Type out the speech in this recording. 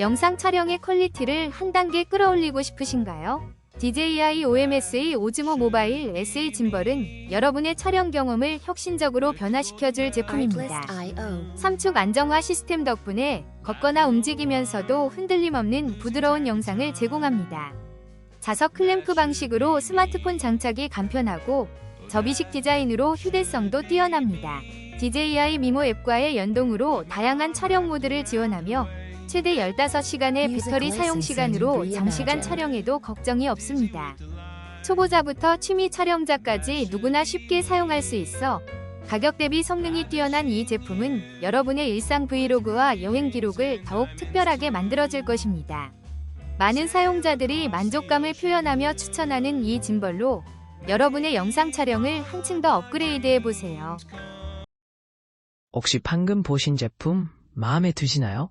영상 촬영의 퀄리티를 한 단계 끌어올리고 싶으신가요? DJI OMS의 오즈모 모바일 SA 짐벌은 여러분의 촬영 경험을 혁신적으로 변화시켜줄 제품입니다. Artlist.io. 3축 안정화 시스템 덕분에 걷거나 움직이면서도 흔들림 없는 부드러운 영상을 제공합니다. 자석 클램프 방식으로 스마트폰 장착이 간편하고 접이식 디자인으로 휴대성도 뛰어납니다. DJI 미모 앱과의 연동으로 다양한 촬영 모드를 지원하며 최대 15시간의 Music 배터리 사용 시간으로 장시간. 촬영에도 걱정이 없습니다. 초보자부터 취미 촬영자까지 누구나 쉽게 사용할 수 있어 가격 대비 성능이 뛰어난 이 제품은 여러분의 일상 브이로그와 여행 기록을 더욱 특별하게 만들어줄 것입니다. 많은 사용자들이 만족감을 표현하며 추천하는 이 짐벌로 여러분의 영상 촬영을 한층 더 업그레이드해 보세요. 혹시 방금 보신 제품 마음에 드시나요?